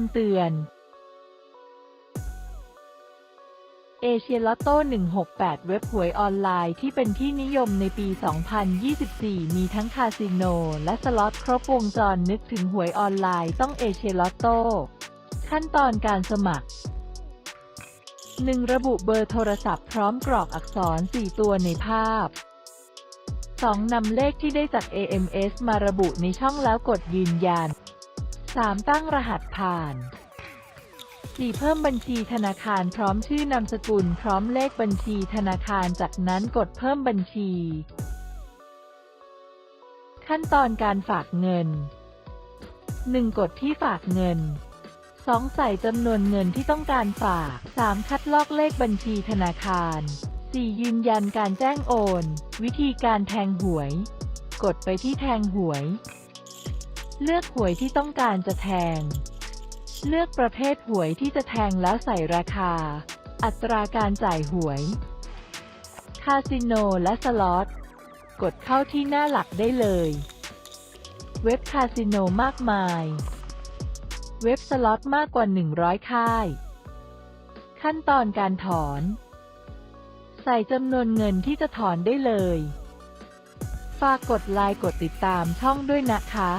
ำเตือน เอเชียลอตโต้ 168 เว็บหวยออนไลน์ที่เป็นที่นิยมในปี 2024 มีทั้งคาสิโน และสล็อตครบวงจรนึกถึงหวยออนไลน์ต้องเอเชียลอตโต้ ขั้นตอนการสมัคร 1. ระบุเบอร์โทรศัพท์พร้อมกรอกอักษร 4 ตัวในภาพ 2. นำเลขที่ได้จาก AMS มาระบุในช่องแล้วกดยืนยัน 3. ตั้งรหัสผ่าน 4. เพิ่มบัญชีธนาคารพร้อมชื่อนามสกุลพร้อมเลขบัญชีธนาคารจากนั้นกดเพิ่มบัญชี ขั้นตอนการฝากเงิน 1. กดที่ฝากเงิน 2. ใส่จำนวนเงินที่ต้องการฝาก 3. คัดลอกเลขบัญชีธนาคาร 4. ยืนยันการแจ้งโอน วิธีการแทงหวย กดไปที่แทงหวย เลือกหวยที่ต้องการจะแทง เลือกประเภทหวยที่จะแทงแล้วใส่ราคา อัตราการจ่ายหวย คาสิโนและสล็อต กดเข้าที่หน้าหลักได้เลย เว็บคาสิโนมากมาย เว็บสล็อตมากกว่า 100 ค่าย ขั้นตอนการถอน ใส่จำนวนเงินที่จะถอนได้เลย ฝากกดไลค์กดติดตามช่องด้วยนะคะ